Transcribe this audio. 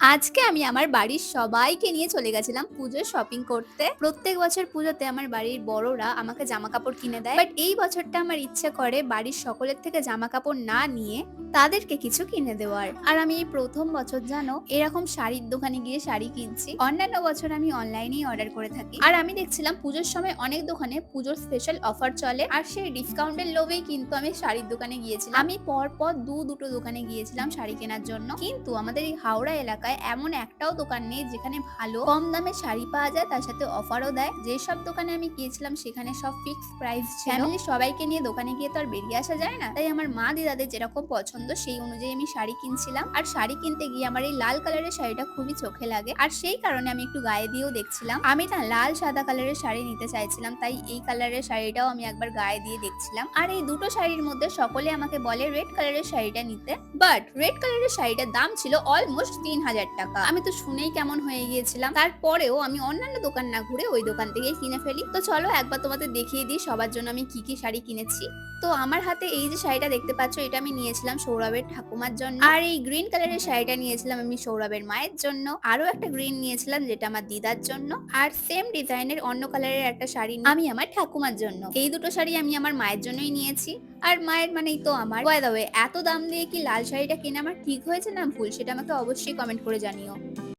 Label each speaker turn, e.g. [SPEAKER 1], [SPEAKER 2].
[SPEAKER 1] আজকে আমি আমার বাড়ির সবাইকে নিয়ে চলে গেছিলাম পুজোর শপিং করতে। প্রত্যেক বছর পুজোতে আমার বাড়ির বড়রা আমাকে জামা কাপড় কিনে দেয়। বাট এই বছরটা আমার ইচ্ছে করে বাড়ির সকলের থেকে জামা কাপড় না নিয়ে তাদেরকে কিছু কিনে দেওয়ার। আর আমি এই প্রথম বছর জানো এরকম শাড়ির দোকানে গিয়ে শাড়ি কিনছি। অন্যান্য বছর আমি অনলাইনেই অর্ডার করে থাকি। আর আমি দেখছিলাম পুজোর সময় অনেক দোকানে পুজোর স্পেশাল অফার চলে। আর সেই ডিসকাউন্টের লোভেই কিন্তু আমি শাড়ির দোকানে গিয়েছিলাম। আমি পর পর দু দুটো দোকানে গিয়েছিলাম শাড়ি কেনার জন্য। কিন্তু আমাদের এই হাওড়া এলাকায় এমন একটাও দোকান নেই যেখানে ভালো কম দামে শাড়ি পাওয়া যায় তার সাথে অফারও দেয়। যেসব দোকানে আমি গিয়েছিলাম সেখানে সব ফিক্স প্রাইস ফ্যামিলি সবাইকে নিয়ে দোকানে গিয়ে তো আর বেরিয়ে আসা যায় না। তাই আমার মা দিদাদের যেরকম পছন্দ সেই অনুযায়ী আমি শাড়ি কিনছিলাম। আর শাড়ি কিনতে গিয়ে আমার এই লাল কালারের শাড়িটা খুবই চোখে লাগে। আর সেই কারণে আমি একটু গায়ে দিয়েও দেখছিলাম। আমি না লাল সাদা কালারের শাড়ি নিতে চাইছিলাম, তাই এই কালারের শাড়িটাও আমি একবার গায়ে দিয়ে দেখছিলাম। আর এই দুটো শাড়ির মধ্যে সকলে আমাকে বলে রেড কালারের শাড়িটা নিতে। বাট রেড কালারের শাড়িটার দাম ছিল অলমোস্ট তিন হাজার টাকা। আমি তো শুনেই কেমন হয়ে গিয়েছিলাম। তারপরেও আমি অন্যান্য দোকান না ঘুরে ওই দোকান থেকেই কিনে ফেলি। তো চলো একবার তোমাদের দেখিয়ে দিই সবার জন্য আমি কি কি শাড়ি কিনেছি। তো আমার হাতে এই যে শাড়িটা দেখতে পাচ্ছ, এটা আমি নিয়েছিলাম সৌরভের ঠাকুমার জন্য। আর এই গ্রিন কালারের শাড়িটা নিয়েছিলাম আমি সৌরভের মায়ের জন্য। আরও একটা গ্রিন নিয়েছিলাম যেটা আমার দিদার জন্য। আর সেম ডিজাইনের অন্য কালারের একটা শাড়ি আমি আমার ঠাকুমার জন্য। এই দুটো শাড়ি আমি আমার মায়ের জন্যই নিয়েছি। আর মায়ের মানেই তো আমার। এত দাম দিয়ে কি লাল শাড়িটা কেনা আমার ঠিক হয়েছে না ভুল সেটা আমাকে অবশ্যই কমেন্ট করে জানিও।